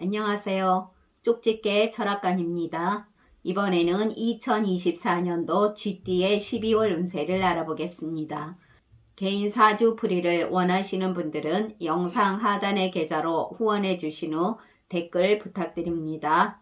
안녕하세요. 쪽집게 철학관입니다. 이번에는 2024년도 쥐띠의 12월 운세를 알아보겠습니다. 개인 사주 풀이를 원하시는 분들은 영상 하단의 계좌로 후원해 주신 후 댓글 부탁드립니다.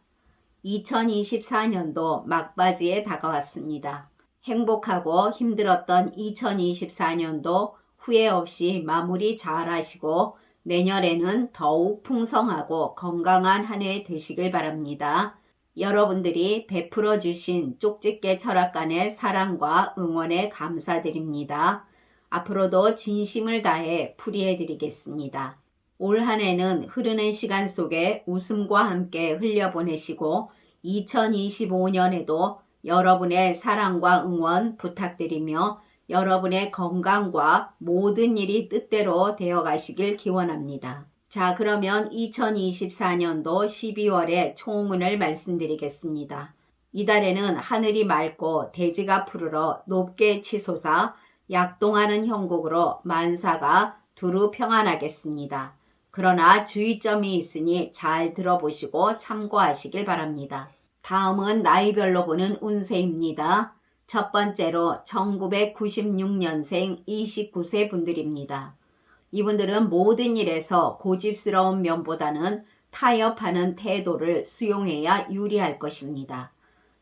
2024년도 막바지에 다가왔습니다. 행복하고 힘들었던 2024년도 후회 없이 마무리 잘 하시고 내년에는 더욱 풍성하고 건강한 한 해 되시길 바랍니다. 여러분들이 베풀어 주신 쪽집게 철학관의 사랑과 응원에 감사드립니다. 앞으로도 진심을 다해 풀이해 드리겠습니다. 올 한 해는 흐르는 시간 속에 웃음과 함께 흘려보내시고 2025년에도 여러분의 사랑과 응원 부탁드리며 여러분의 건강과 모든 일이 뜻대로 되어 가시길 기원합니다. 자, 그러면 2024년도 12월의 총운을 말씀드리겠습니다. 이달에는 하늘이 맑고 대지가 푸르러 높게 치솟아 약동하는 형국으로 만사가 두루 평안하겠습니다. 그러나 주의점이 있으니 잘 들어보시고 참고하시길 바랍니다. 다음은 나이별로 보는 운세입니다. 첫 번째로 1996년생 29세 분들입니다. 이분들은 모든 일에서 고집스러운 면보다는 타협하는 태도를 수용해야 유리할 것입니다.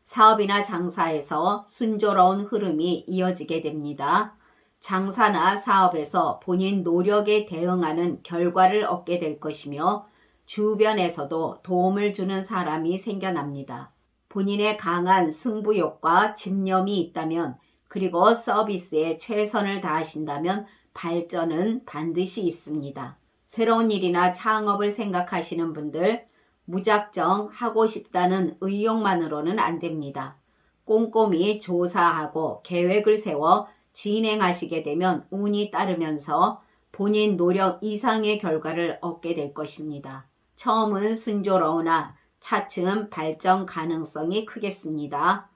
사업이나 장사에서 순조로운 흐름이 이어지게 됩니다. 장사나 사업에서 본인 노력에 대응하는 결과를 얻게 될 것이며 주변에서도 도움을 주는 사람이 생겨납니다. 본인의 강한 승부욕과 집념이 있다면 그리고 서비스에 최선을 다하신다면 발전은 반드시 있습니다. 새로운 일이나 창업을 생각하시는 분들 무작정 하고 싶다는 의욕만으로는 안 됩니다. 꼼꼼히 조사하고 계획을 세워 진행하시게 되면 운이 따르면서 본인 노력 이상의 결과를 얻게 될 것입니다. 처음은 순조로우나 차츰 발전 가능성이 크겠습니다.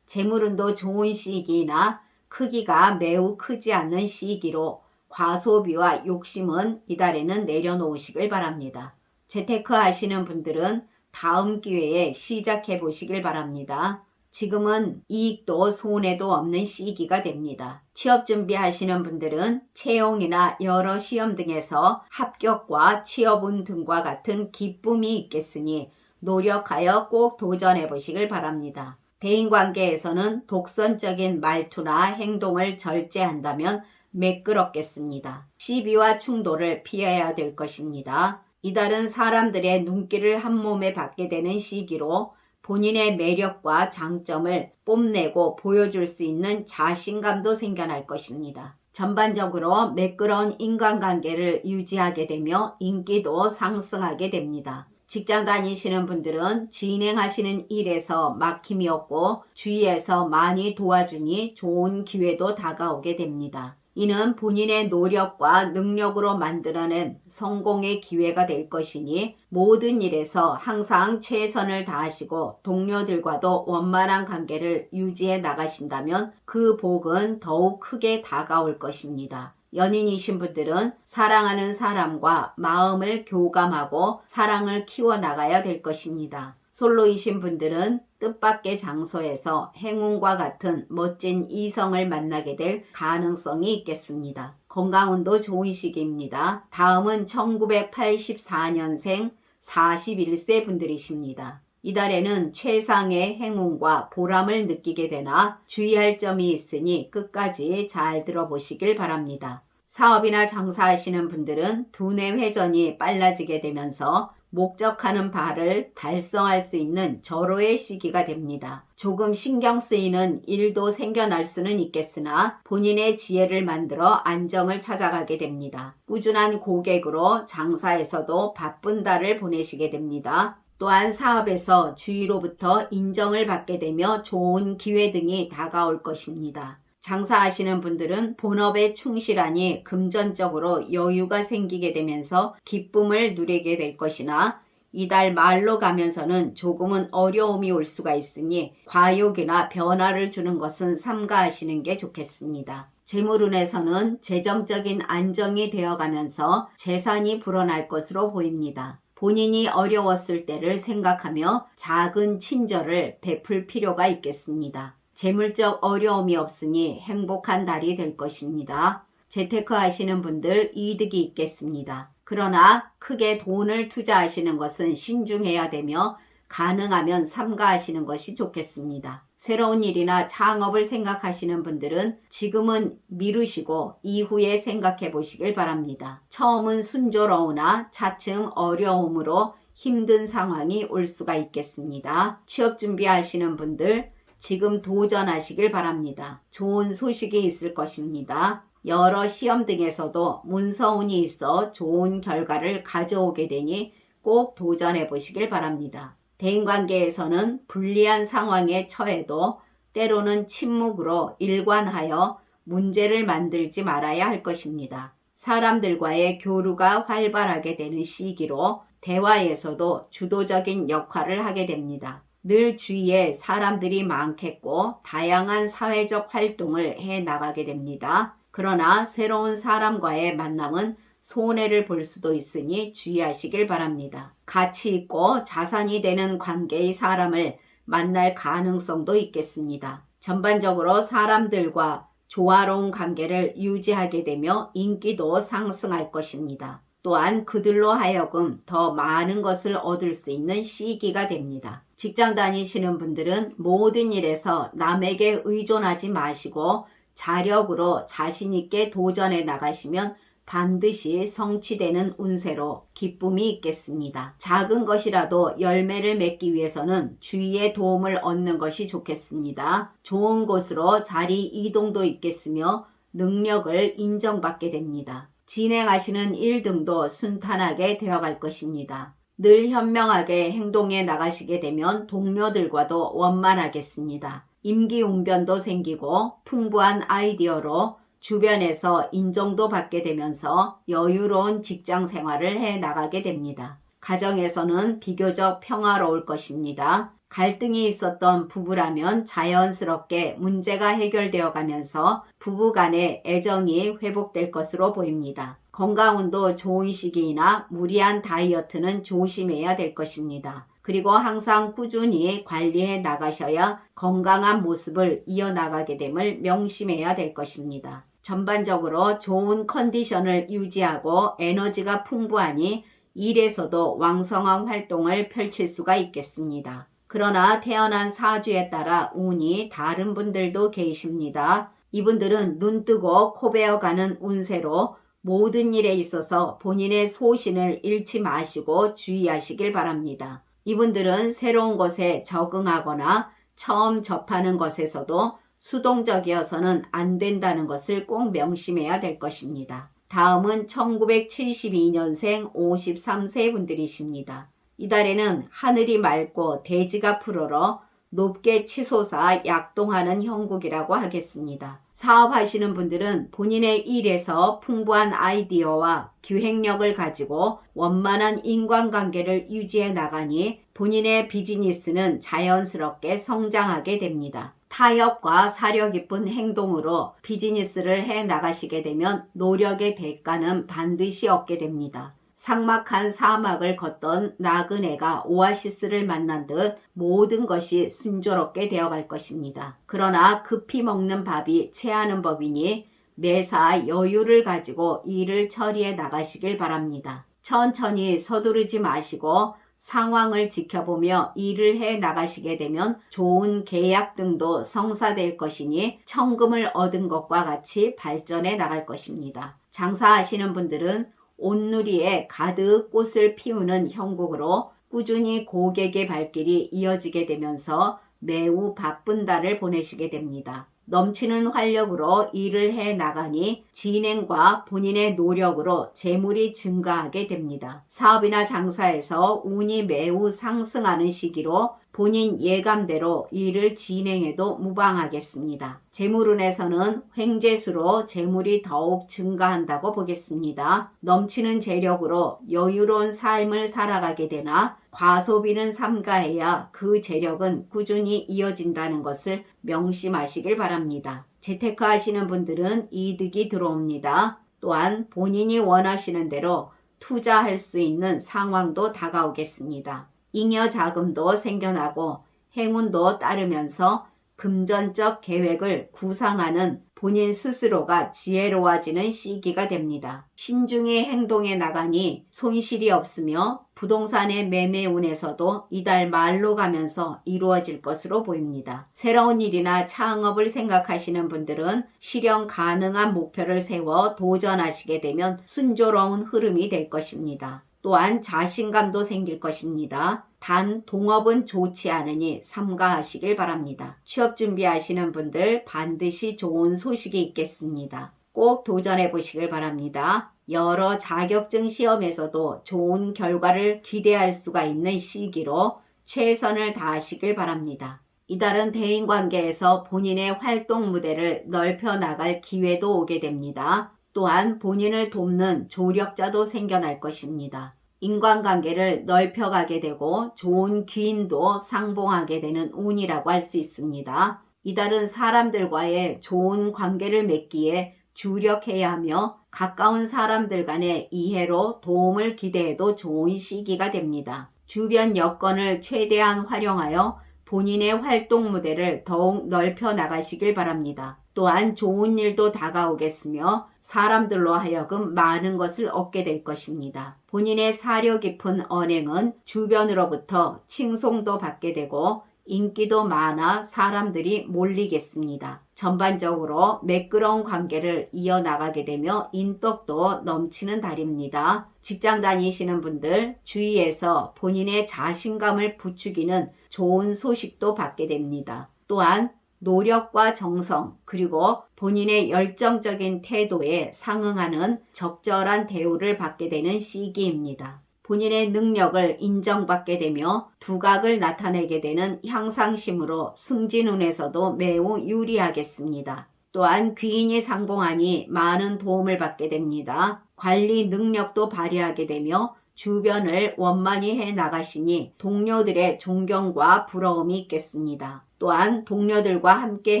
재물운도 좋은 시기나 크기가 매우 크지 않는 시기로 과소비와 욕심은 이달에는 내려놓으시길 바랍니다. 재테크 하시는 분들은 다음 기회에 시작해 보시길 바랍니다. 지금은 이익도 손해도 없는 시기가 됩니다. 취업 준비하시는 분들은 채용이나 여러 시험 등에서 합격과 취업운 등과 같은 기쁨이 있겠으니 노력하여 꼭 도전해 보시길 바랍니다. 대인관계에서는 독선적인 말투나 행동을 절제한다면 매끄럽겠습니다. 시비와 충돌을 피해야 될 것입니다. 이달은 사람들의 눈길을 한 몸에 받게 되는 시기로 본인의 매력과 장점을 뽐내고 보여줄 수 있는 자신감도 생겨날 것입니다. 전반적으로 매끄러운 인간관계를 유지하게 되며 인기도 상승하게 됩니다. 직장 다니시는 분들은 진행하시는 일에서 막힘이 없고 주위에서 많이 도와주니 좋은 기회도 다가오게 됩니다. 이는 본인의 노력과 능력으로 만들어낸 성공의 기회가 될 것이니 모든 일에서 항상 최선을 다하시고 동료들과도 원만한 관계를 유지해 나가신다면 그 복은 더욱 크게 다가올 것입니다. 연인이신 분들은 사랑하는 사람과 마음을 교감하고 사랑을 키워나가야 될 것입니다. 솔로이신 분들은 뜻밖의 장소에서 행운과 같은 멋진 이성을 만나게 될 가능성이 있겠습니다. 건강운도 좋은 시기입니다. 다음은 1984년생 41세 분들이십니다. 이달에는 최상의 행운과 보람을 느끼게 되나 주의할 점이 있으니 끝까지 잘 들어보시길 바랍니다. 사업이나 장사하시는 분들은 두뇌 회전이 빨라지게 되면서 목적하는 바를 달성할 수 있는 절호의 시기가 됩니다. 조금 신경 쓰이는 일도 생겨날 수는 있겠으나 본인의 지혜를 만들어 안정을 찾아가게 됩니다. 꾸준한 고객으로 장사에서도 바쁜 달을 보내시게 됩니다. 또한 사업에서 주위로부터 인정을 받게 되며 좋은 기회 등이 다가올 것입니다. 장사하시는 분들은 본업에 충실하니 금전적으로 여유가 생기게 되면서 기쁨을 누리게 될 것이나 이달 말로 가면서는 조금은 어려움이 올 수가 있으니 과욕이나 변화를 주는 것은 삼가하시는 게 좋겠습니다. 재물운에서는 재정적인 안정이 되어가면서 재산이 불어날 것으로 보입니다. 본인이 어려웠을 때를 생각하며 작은 친절을 베풀 필요가 있겠습니다. 재물적 어려움이 없으니 행복한 달이 될 것입니다. 재테크 하시는 분들 이득이 있겠습니다. 그러나 크게 돈을 투자하시는 것은 신중해야 되며 가능하면 삼가하시는 것이 좋겠습니다. 새로운 일이나 창업을 생각하시는 분들은 지금은 미루시고 이후에 생각해 보시길 바랍니다. 처음은 순조로우나 차츰 어려움으로 힘든 상황이 올 수가 있겠습니다. 취업 준비하시는 분들 지금 도전하시길 바랍니다. 좋은 소식이 있을 것입니다. 여러 시험 등에서도 문서운이 있어 좋은 결과를 가져오게 되니 꼭 도전해 보시길 바랍니다. 대인관계에서는 불리한 상황에 처해도 때로는 침묵으로 일관하여 문제를 만들지 말아야 할 것입니다. 사람들과의 교류가 활발하게 되는 시기로 대화에서도 주도적인 역할을 하게 됩니다. 늘 주위에 사람들이 많겠고 다양한 사회적 활동을 해 나가게 됩니다. 그러나 새로운 사람과의 만남은 손해를 볼 수도 있으니 주의하시길 바랍니다. 가치 있고 자산이 되는 관계의 사람을 만날 가능성도 있겠습니다. 전반적으로 사람들과 조화로운 관계를 유지하게 되며 인기도 상승할 것입니다. 또한 그들로 하여금 더 많은 것을 얻을 수 있는 시기가 됩니다. 직장 다니시는 분들은 모든 일에서 남에게 의존하지 마시고 자력으로 자신있게 도전해 나가시면 반드시 성취되는 운세로 기쁨이 있겠습니다. 작은 것이라도 열매를 맺기 위해서는 주위의 도움을 얻는 것이 좋겠습니다. 좋은 곳으로 자리 이동도 있겠으며 능력을 인정받게 됩니다. 진행하시는 일 등도 순탄하게 되어갈 것입니다. 늘 현명하게 행동해 나가시게 되면 동료들과도 원만하겠습니다. 임기응변도 생기고 풍부한 아이디어로 주변에서 인정도 받게 되면서 여유로운 직장 생활을 해 나가게 됩니다. 가정에서는 비교적 평화로울 것입니다. 갈등이 있었던 부부라면 자연스럽게 문제가 해결되어 가면서 부부 간의 애정이 회복될 것으로 보입니다. 건강운도 좋은 시기이나 무리한 다이어트는 조심해야 될 것입니다. 그리고 항상 꾸준히 관리해 나가셔야 건강한 모습을 이어나가게 됨을 명심해야 될 것입니다. 전반적으로 좋은 컨디션을 유지하고 에너지가 풍부하니 일에서도 왕성한 활동을 펼칠 수가 있겠습니다. 그러나 태어난 사주에 따라 운이 다른 분들도 계십니다. 이분들은 눈 뜨고 코 베어가는 운세로 모든 일에 있어서 본인의 소신을 잃지 마시고 주의하시길 바랍니다. 이분들은 새로운 것에 적응하거나 처음 접하는 것에서도 수동적이어서는 안 된다는 것을 꼭 명심해야 될 것입니다. 다음은 1972년생 53세 분들이십니다. 이달에는 하늘이 맑고 대지가 푸르러 높게 치솟아 약동하는 형국이라고 하겠습니다. 사업하시는 분들은 본인의 일에서 풍부한 아이디어와 기획력을 가지고 원만한 인간관계를 유지해 나가니 본인의 비즈니스는 자연스럽게 성장하게 됩니다. 타협과 사려 깊은 행동으로 비즈니스를 해 나가시게 되면 노력의 대가는 반드시 얻게 됩니다. 삭막한 사막을 걷던 나그네가 오아시스를 만난 듯 모든 것이 순조롭게 되어갈 것입니다. 그러나 급히 먹는 밥이 체하는 법이니 매사 여유를 가지고 일을 처리해 나가시길 바랍니다. 천천히 서두르지 마시고 상황을 지켜보며 일을 해 나가시게 되면 좋은 계약 등도 성사될 것이니 청금을 얻은 것과 같이 발전해 나갈 것입니다. 장사하시는 분들은 온누리에 가득 꽃을 피우는 형국으로 꾸준히 고객의 발길이 이어지게 되면서 매우 바쁜 달을 보내시게 됩니다. 넘치는 활력으로 일을 해 나가니 진행과 본인의 노력으로 재물이 증가하게 됩니다. 사업이나 장사에서 운이 매우 상승하는 시기로 본인 예감대로 일을 진행해도 무방하겠습니다. 재물운에서는 횡재수로 재물이 더욱 증가한다고 보겠습니다. 넘치는 재력으로 여유로운 삶을 살아가게 되나 과소비는 삼가해야 그 재력은 꾸준히 이어진다는 것을 명심하시길 바랍니다. 재테크 하시는 분들은 이득이 들어옵니다. 또한 본인이 원하시는 대로 투자할 수 있는 상황도 다가오겠습니다. 잉여 자금도 생겨나고 행운도 따르면서 금전적 계획을 구상하는 본인 스스로가 지혜로워지는 시기가 됩니다. 신중히 행동해 나가니 손실이 없으며 부동산의 매매운에서도 이달 말로 가면서 이루어질 것으로 보입니다. 새로운 일이나 창업을 생각하시는 분들은 실현 가능한 목표를 세워 도전하시게 되면 순조로운 흐름이 될 것입니다. 또한 자신감도 생길 것입니다. 단 동업은 좋지 않으니 삼가하시길 바랍니다. 취업 준비하시는 분들 반드시 좋은 소식이 있겠습니다. 꼭 도전해 보시길 바랍니다. 여러 자격증 시험에서도 좋은 결과를 기대할 수가 있는 시기로 최선을 다하시길 바랍니다. 이달은 대인관계에서 본인의 활동 무대를 넓혀 나갈 기회도 오게 됩니다. 또한 본인을 돕는 조력자도 생겨날 것입니다. 인간관계를 넓혀가게 되고 좋은 귀인도 상봉하게 되는 운이라고 할 수 있습니다. 이달은 사람들과의 좋은 관계를 맺기에 주력해야 하며 가까운 사람들 간의 이해로 도움을 기대해도 좋은 시기가 됩니다. 주변 여건을 최대한 활용하여 본인의 활동 무대를 더욱 넓혀 나가시길 바랍니다. 또한 좋은 일도 다가오겠으며 사람들로 하여금 많은 것을 얻게 될 것입니다. 본인의 사려 깊은 언행은 주변으로부터 칭송도 받게 되고 인기도 많아 사람들이 몰리겠습니다. 전반적으로 매끄러운 관계를 이어나가게 되며 인덕도 넘치는 달입니다. 직장 다니시는 분들 주위에서 본인의 자신감을 부추기는 좋은 소식도 받게 됩니다. 또한 노력과 정성, 그리고 본인의 열정적인 태도에 상응하는 적절한 대우를 받게 되는 시기입니다. 본인의 능력을 인정받게 되며 두각을 나타내게 되는 향상심으로 승진운에서도 매우 유리하겠습니다. 또한 귀인이 상봉하니 많은 도움을 받게 됩니다. 관리 능력도 발휘하게 되며 주변을 원만히 해 나가시니 동료들의 존경과 부러움이 있겠습니다. 또한 동료들과 함께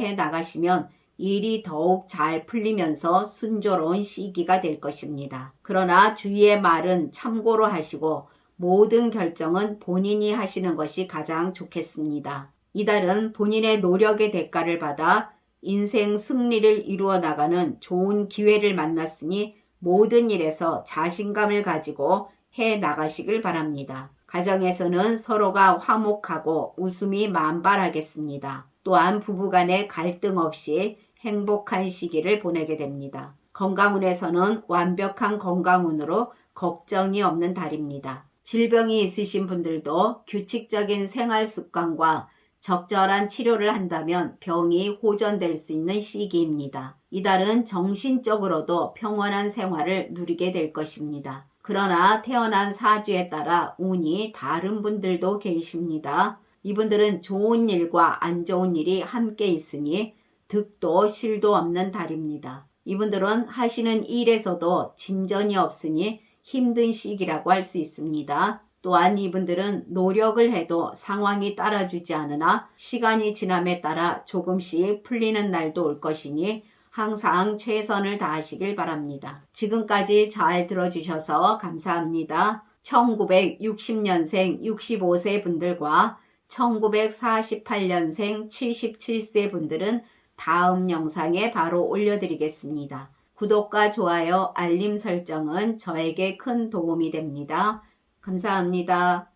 해 나가시면 일이 더욱 잘 풀리면서 순조로운 시기가 될 것입니다. 그러나 주위의 말은 참고로 하시고 모든 결정은 본인이 하시는 것이 가장 좋겠습니다. 이달은 본인의 노력의 대가를 받아 인생 승리를 이루어 나가는 좋은 기회를 만났으니 모든 일에서 자신감을 가지고 해 나가시길 바랍니다. 가정에서는 서로가 화목하고 웃음이 만발하겠습니다. 또한 부부간의 갈등 없이 행복한 시기를 보내게 됩니다. 건강운에서는 완벽한 건강운으로 걱정이 없는 달입니다. 질병이 있으신 분들도 규칙적인 생활 습관과 적절한 치료를 한다면 병이 호전될 수 있는 시기입니다. 이달은 정신적으로도 평온한 생활을 누리게 될 것입니다. 그러나 태어난 사주에 따라 운이 다른 분들도 계십니다. 이분들은 좋은 일과 안 좋은 일이 함께 있으니 득도 실도 없는 달입니다. 이분들은 하시는 일에서도 진전이 없으니 힘든 시기라고 할 수 있습니다. 또한 이분들은 노력을 해도 상황이 따라주지 않으나 시간이 지남에 따라 조금씩 풀리는 날도 올 것이니 항상 최선을 다하시길 바랍니다. 지금까지 잘 들어주셔서 감사합니다. 1960년생 65세 분들과 1948년생 77세 분들은 다음 영상에 바로 올려드리겠습니다. 구독과 좋아요, 알림 설정은 저에게 큰 도움이 됩니다. 감사합니다.